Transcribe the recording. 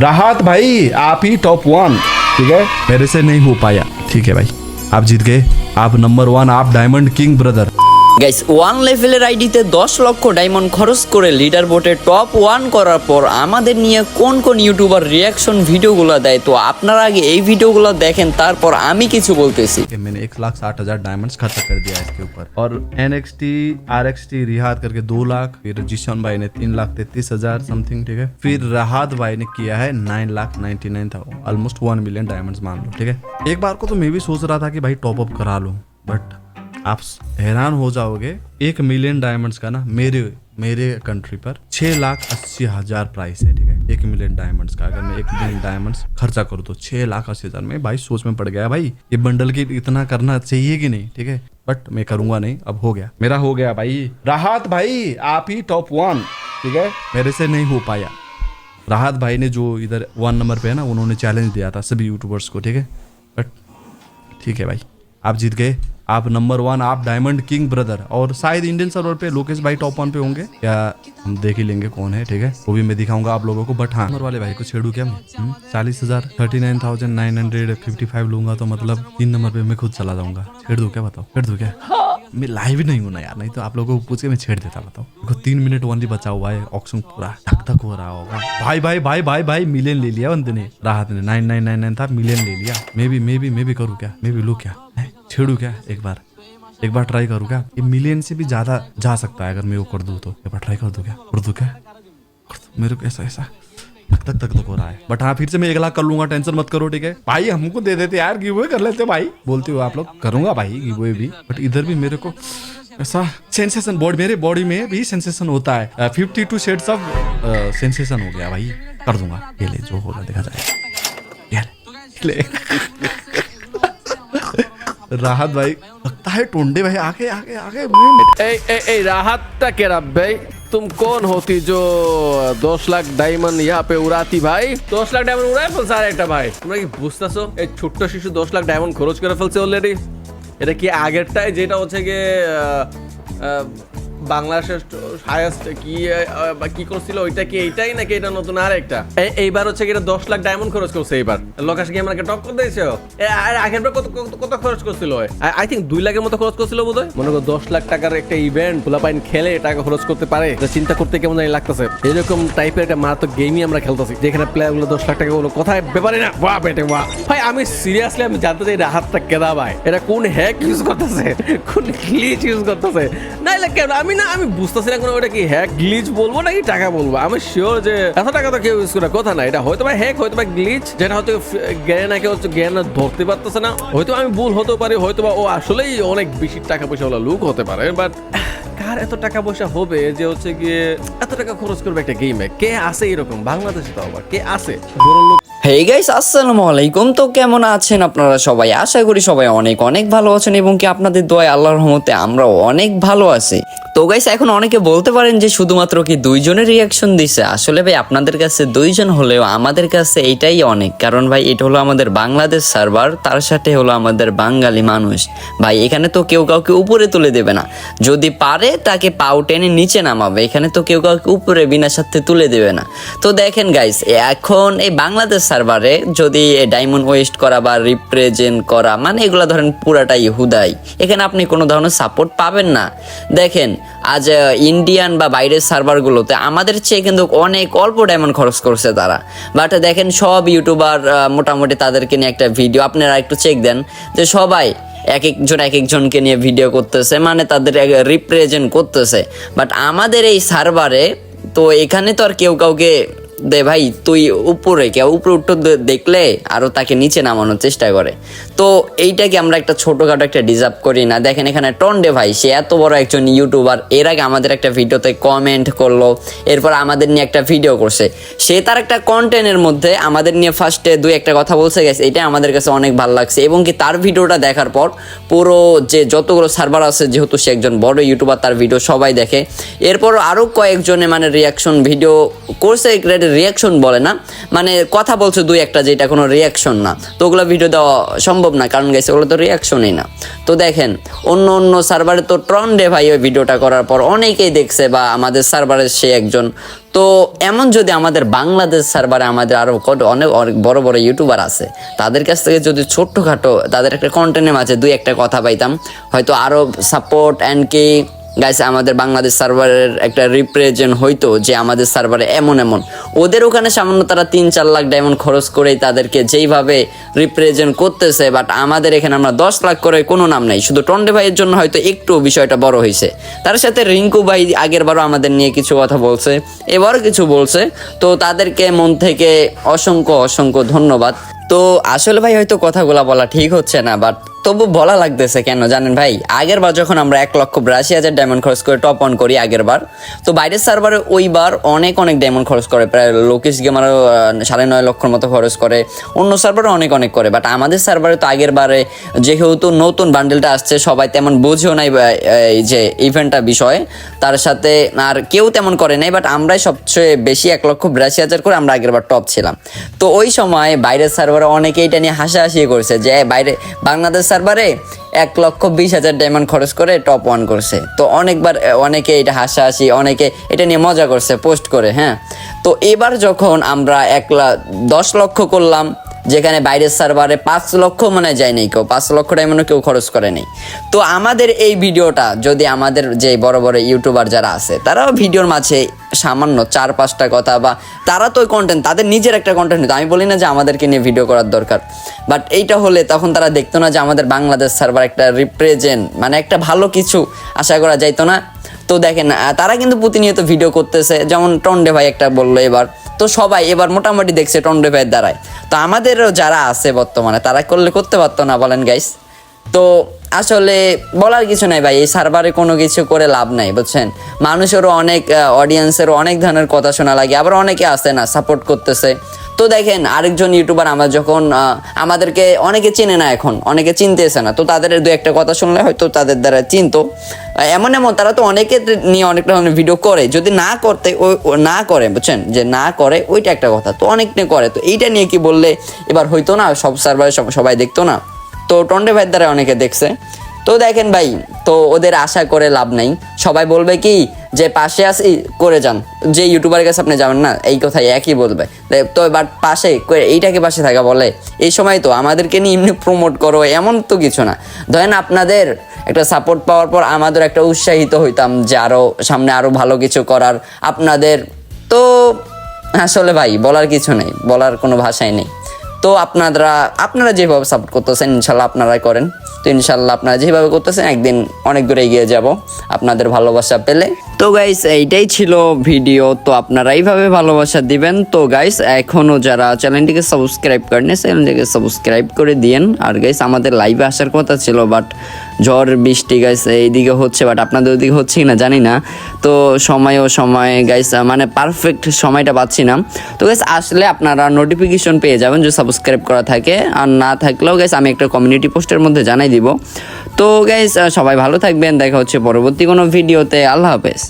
राहत भाई, आप ही टॉप वन ठीक है? मेरे से नहीं हो पाया। ठीक है भाई, आप जीत गए। आप नंबर वन आप diamond king brother guys one লেভেলের আইডিতে দশ লক্ষ ডায়মন্ড খরচ করে লিডার বোর্ডে টপ ওয়ান করার পর আমাদের নিয়ে কোন কোন ইউটিউবার রিয়াকশন ভিডিওগুলো দেয় তো আপনারা আগে এই ভিডিওগুলো দেখেন তারপর আমি কিছু বলতেছি कि मैंने एक लाख साठ हजार डायमंड्स खर्चा कर दिया इसके ऊपर और N X T R X T रिहात करके दो लाख फिर जिशन भाई ने तीन लाख तैतीस हजार समथिंग ठीक है फिर राहत भाई ने किया है नाइन लाख नाइन्टी नाइन था ऑलमोस्ट वन मिलियन डायमंड्स मान लो ठीक है एक बार को तो मैं भी सोच रहा था कि भाई टॉप अप करा लूं बट आप हैरान हो जाओगे, एक मिलियन डायमंड्स का ना, मेरे मेरे कंट्री पर छह लाख अस्सी हज़ार प्राइस है, ठीक है? एक मिलियन डायमंड्स का, अगर मैं एक मिलियन डायमंड्स खर्चा करूँ तो छह लाख अस्सी हज़ार में भाई सोच में पड़ गया भाई, ये बंडल की इतना करना चाहिए कि नहीं, ठीक है? बट मैं करूँगा नहीं, अब हो गया। मेरा हो गया भाई। राहत भाई, आप ही टॉप वन ठीक है? मेरे से नहीं हो पाया। राहत भाई ने जो इधर वन नंबर पे है ना, उन्होंने चैलेंज दिया था सभी यूट्यूबर्स को, ठीक है? बट ठीक है भाई। आप जीत गए। आप नंबर वन आप डायमंड किंग ब्रदर और शायद इंडियन सर्वर पे लोकेश भाई टॉप वन पे होंगे। या हम देख ही लेंगे कौन है, ठीक है? वो भी मैं दिखाऊँगा आप लोगों को बट हाँ नंबर वाले भाई को छेड़ू क्या मैं? चालीस हज़ार thirty nine thousand nine hundred fifty five लूँगा तो मतलब तीन नंबर पे मैं खुद चला जाऊँगा। छेड़ दू क्या बताओ? छेड़ दू क्या? मैं लाइव ही नहीं हूँ ना यार, नहीं तो आप लोगों को पूछ के मैं छेड़ देता, बताओ। देखो, तीन मिनट ओनली बचा हुआ है ऑक्शन पूरा धक धक हो रहा होगा। भाई भाई भाई भाई भाई मिलियन ले लिया बंदे ने। राहत ने नाइन नाइन नाइन नाइन था मिलियन ले लिया। मैं भी मैं भी मैं भी करूँ क्या? मैं भी लू क्या? छेड़ू क्या? एक बार। एक बार ट्राई करूँ क्या? ये मिलियन से भी ज़्यादा जा सकता है अगर मैं वो कर दूँ तो। एक बार ट्राई कर दूँ क्या? कर दूँ क्या? कर दूँ? मेरे को ऐसा ऐसा। तक तक तक हो रहा है। बट हाँ फिर से मैं एक लाख कर लूँगा टेंशन मत करो ठीक है? भाई हमको दे देते यार गिव कर लेते भाई। बोलते हो आप लोग करूँगा भाई गिव भी। बट इधर भी मेरे को ऐसा सेंसेशन बॉडी मेरे बॉडी में भी सेंसेशन होता है। Fifty two shades of sensation हो गया भाई। कर दूँगा। ये ले जो होगा देखा जाएगा ये ले, ले राहत भाई लगता है टोंडे भाई आगे आगे आगे এই এই এই রাহাতটা কেরা ভাই तुम कौन होती जो দশ লাখ ডায়মন্ড ইয়া পে উড়াতি ভাই দশ লাখ ডায়মন্ড উড়াই ফেলছে আর একটা ভাই তোমরা কি বুঝতেছো এই ছোট্ট শিশু দশ লাখ ডায়মন্ড খরচ করে ফেলছে অলরেডি এটা কি আগেরটাই যেটা হচ্ছে গিয়ে আহ, আহ, কি বা কি করছিল, ওইটা কি এইটাই নাকি এটা নতুন আর একটা এইবার হচ্ছে এটা দশ লাখ ডায়মন্ড খরচ করছে এইবার। লোকাস কি আমাকে টক্কর দিয়েছে? আর আগের কত, কত- খরচ করছিল? আই থিঙ্ক দুই লাখের মতো খরচ করছিল বোধহয়। মনে করো দশ লাখ টাকার একটা ইভেন্ট খেলে টাকা খরচ করতে পারে। চিন্তা করতে কেমন জানি লাগতেছে। এরকম টাইপের একটা মারাত্মক গেমই আমরা খেলতেছি, যেখানে প্লেয়ারগুলো দশ লাখ টাকা গুলো কোথায় ব্যাপারে না। ওয়া বেটে ওয়া ভাই, আমি সিরিয়াসলি আমি জানতে চাই এটা হাতটা কেদা ভাই? এটা কোন হ্যাক ইউজ করতেছে? কোন ইউজ করতেছে? না এলা কেন? আমি না, আমি বুঝতেছি না কোনো ওটা কি হ্যাক গ্লিচ বলব নাকি টাকা বলব? আমি শিওর যে এত টাকা তো কেউ ইউজ করে কথা না। এটা হয়তো বা হ্যাক হয়তো বা গ্লিচ যেটা হয়তো জ্ঞান নাকি হচ্ছে জ্ঞান ধরতে পারতেছে না। হয়তো আমি ভুল হতে পারি, হয়তো বা ও আসলেই অনেক বেশি টাকা পয়সা ওলা লুক হতে পারে বাট কার এত টাকা পয়সা হবে যে হচ্ছে গিয়ে এত টাকা খরচ করবে একটা গেমে কে আছে এরকম? বাংলাদেশে তো আবার কে আছে? বড় লোক হে গাইস আসসালামু আলাইকুম। তো কেমন আছেন আপনারা সবাই? আশা করি সবাই অনেক অনেক ভালো আছেন এবং কি আপনাদের দোয়া আল্লাহর রহমতে আমরা অনেক ভালো আছি। তো গাইস এখন অনেকে বলতে পারেন যে শুধুমাত্র কি দুইজনের রিয়াকশন দিছে? আসলে ভাই, আপনাদের কাছে দুইজন হলেও আমাদের কাছে এটাই অনেক। কারণ ভাই, এটা হলো আমাদের বাংলাদেশ সার্ভার তার সাথে হলো আমাদের বাঙালি মানুষ। ভাই, এখানে তো কেউ কাউকে উপরে তুলে দেবে না। যদি পারে, তাকে পাও টেনে নিচে নামাবে। এখানে তো কেউ কাউকে উপরে বিনা সাথে তুলে দেবে না। তো দেখেন গাইস এখন এই বাংলাদেশ সার্ভারে যদি ডায়মন্ড ওয়েস্ট করা বা রিপ্রেজেন্ট করা মানে এগুলো ধরেন পুরাটাই হুদাই। এখানে আপনি কোনো ধরনের সাপোর্ট পাবেন না। দেখেন আজ ইন্ডিয়ান বা বাইরের সার্ভারগুলোতে আমাদের চেয়ে কিন্তু অনেক অল্প ডায়মন্ড খরচ করছে তারা। বাট দেখেন, সব ইউটিউবার মোটামুটি তাদেরকে নিয়ে একটা ভিডিও আপনারা একটু চেক দেন যে সবাই এক একজন এক একজনকে নিয়ে ভিডিও করতেছে মানে তাদের রিপ্রেজেন্ট করতেছে। বাট আমাদের এই সার্ভারে তো এখানে তো আর কেউ কাউকে দে ভাই, তুই উপরে কেউ উপরে উঠতে দেখলে আরও তাকে নিচে নামানোর চেষ্টা করে। তো এইটাকে আমরা একটা ছোটখাটো একটা ডিজার্ভ করি না। দেখেন এখানে টন্ডে ভাই, সে এত বড় একজন ইউটিউবার এর আগে আমাদের একটা ভিডিওতে কমেন্ট করল, এরপর আমাদের নিয়ে একটা ভিডিও করছে। সে তার একটা কন্টেন্টের মধ্যে আমাদের নিয়ে ফার্স্টে দুই একটা কথা বলছে গেছে এটা আমাদের কাছে অনেক ভালো লাগছে। এবং কি তার ভিডিওটা দেখার পর পুরো যে যতগুলো সার্ভার আছে, যেহেতু সে একজন বড় ইউটিউবার তার ভিডিও সবাই দেখে। এরপর আরও কয়েকজনে মানে রিয়াকশন ভিডিও করছে রিয়াকশন বলে না। মানে কথা বলছে দুই একটা যেটা কোনো রিয়াকশন না। তো ওগুলো ভিডিও দেওয়া সম্ভব না, কারণ গেছে ওগুলো তো রিয়াকশনই না। তো দেখেন, অন্য অন্য সার্ভারে তো ট্রন ডে ভাই ওই ভিডিওটা করার পর অনেকেই দেখছে বা আমাদের সার্ভারের সে একজন। তো এমন যদি আমাদের বাংলাদেশ সার্ভারে আমাদের আরও কত- অনেক অনেক বড় বড় ইউটিউবার আছে, তাদের কাছ থেকে যদি ছোট্টখাটো তাদের একটা কন্টেন্টের মাঝে দুই একটা কথা পাইতাম, হয়তো আরও সাপোর্ট অ্যান্ড কি গাইস আমাদের বাংলাদেশ সার্ভারের একটা রিপ্রেজেন্ট হইতো যে আমাদের সার্ভারে এমন এমন। ওদের ওখানে সামান্য তারা তিন চার লাখ ডায়মন্ড খরচ করেই তাদেরকে যেইভাবে রিপ্রেজেন্ট করতেছে বাট আমাদের এখানে আমরা দশ লাখ করে কোনো নাম নাই। শুধু টন্ডে ভাইয়ের জন্য হয়তো একটু বিষয়টা বড় হয়েছে তার সাথে রিঙ্কু ভাই আগের বারও আমাদের নিয়ে কিছু কথা বলছে, এবারও কিছু বলছে। তো তাদেরকে মন থেকে অসংখ্য অসংখ্য ধন্যবাদ। তো আসলে ভাই, হয়তো কথাগুলা বলা ঠিক হচ্ছে না বাট তবু বলা লাগতেছে কেন জানেন ভাই? আগের বার যখন আমরা এক লক্ষ বিরাশি হাজার ডায়মন্ড খরচ করে টপ অন করি আগের বার, তো বাইরের সার্ভারে ওইবার অনেক অনেক ডায়মন্ড খরচ করে। প্রায় লোকেশ গেমারও সাড়ে নয় লক্ষর মতো খরচ করে। অন্য সার্ভারে অনেক অনেক করে। বাট আমাদের সার্ভারে তো আগের বারে যেহেতু নতুন বান্ডেলটা আসছে, সবাই তেমন বুঝেও নাই এই যে ইভেন্টটা বিষয়ে। তার সাথে আর কেউ তেমন করে নাই বাট আমরাই সবচেয়ে বেশি এক লক্ষ বিরাশি হাজার করে আমরা আগের বার টপ ছিলাম। তো ওই সময় বাইরের সার্ভারে অনেকে এটা নিয়ে হাসাহাসি করছে যে বাইরে, বাংলাদেশ সার্ভারে এক লক্ষ বিশ হাজার ডায়মন্ড খরচ করে টপ ওয়ান করছে। তো অনেকবার অনেকে এটা হাসাহাসি, অনেকে এটা নিয়ে মজা করছে পোস্ট করে হ্যাঁ? তো এবার যখন আমরা এক দশ লক্ষ করলাম যেখানে বাইরের সার্ভারে পাঁচ লক্ষ মনে যায় নাই কেউ। পাঁচ লক্ষ ডায়মন্ডও কেউ খরচ করে নেই। তো আমাদের এই ভিডিওটা, যদি আমাদের যে বড় বড় ইউটিউবার যারা আছে, তারাও ভিডিওর মাঝে সামান্য চার পাঁচটা কথা বা তারা তো কন্টেন্ট তাদের নিজের একটা কন্টেন্ট হতো আমি বলি না যে আমাদেরকে নিয়ে ভিডিও করার দরকার। বাট এইটা হলে তখন তারা দেখতো না যে আমাদের বাংলাদেশ সার্ভার একটা রিপ্রেজেন্ট মানে একটা ভালো কিছু আশা করা যাইতো না। তো দেখেন তারা কিন্তু প্রতিনিয়ত ভিডিও করতেছে। যেমন টন্ডে ভাই একটা বলল এবার তো সবাই এবার মোটামুটি দেখছে টন্ডে ভাইয়ের দ্বারায়। তো আমাদেরও যারা আছে বর্তমানে, তারা করলে করতে পারতো না বলেন গাইস তো আসলে বলার কিছু নাই ভাই, এই সার্ভারে কোনো কিছু করে লাভ নাই, বুঝছেন? মানুষেরও অনেক অডিয়েন্সেরও অনেক ধরনের কথা শোনা লাগে, আবার অনেকে আসে না সাপোর্ট করতেছে। তো দেখেন, আরেকজন ইউটিউবার আমার যখন আমাদেরকে অনেকে চেনে না এখন, অনেকে চিনতেছে না, তো তাদের দু একটা কথা শুনলে হয়তো তাদের দ্বারা চিনতো। এমন এমন, তারা তো অনেকে নিয়ে অনেক ধরনের ভিডিও করে, যদি না করতে ওই না করে, বুঝছেন? যে না করে, ওইটা একটা কথা, তো অনেক নিয়ে করে, তো এইটা নিয়ে কি বললে, এবার হইতো না, সব সার্ভারে সবাই দেখতো না? তো টন্ডে ভাইয়ের দ্বারা অনেকে দেখছে। তো দেখেন ভাই, তো ওদের আশা করে লাভ নাই। সবাই বলবে কি, যে পাশে আসি করে যান। যে ইউটিউবারের কাছে আপনি যাবেন না, এই কথাই একই বলবে। তো এবার পাশে এইটাকে পাশে থাকা বলে, এই সময় তো আমাদেরকে নিয়ে এমনি প্রমোট করো, এমন তো কিছু না। ধরেন আপনাদের একটা সাপোর্ট পাওয়ার পর আমাদের একটা উৎসাহিত হইতাম যে আরও সামনে আরও ভালো কিছু করার আপনাদের। তো আসলে ভাই, বলার কিছু নেই, বলার কোনো ভাষাই নেই। তো আপনারা আপনারা যেভাবে সাপোর্ট করতেছেন, ইনশাল্লাহ আপনারাই করেন। তো ইনশাল্লাহ আপনারা যেভাবে করতেছেন, একদিন অনেক দূরে এগিয়ে যাব। আপনাদের ভালোবাসা পেলে। তো গাইস এইটাই ছিল ভিডিও তো আপনারা এইভাবে ভালোবাসা দিবেন। তো গাইস এখনও যারা চ্যানেলটিকে সাবস্ক্রাইব করেন চ্যানেলটিকে সাবস্ক্রাইব করে দিয়েন। আর গাইস আমাদের লাইভে আসার কথা ছিল বাট ঝড়, বৃষ্টি গাইস এইদিকে হচ্ছে বাট আপনাদের ওইদিকে হচ্ছে কি না, জানি না। তো সময় ও সময় গাইস মানে পারফেক্ট সময়টা পাচ্ছি না। তো গাইস আসলে আপনারা নোটিফিকেশন পেয়ে যাবেন, যে সাবস্ক্রাইব করা থাকে, আর না থাকলেও গাইস আমি একটা কমিউনিটি পোস্টের মধ্যে জানাই দিব। তো গাইস সবাই ভালো থাকবেন, দেখা হচ্ছে পরবর্তী কোনো ভিডিওতে আল্লাহ হাফেজ।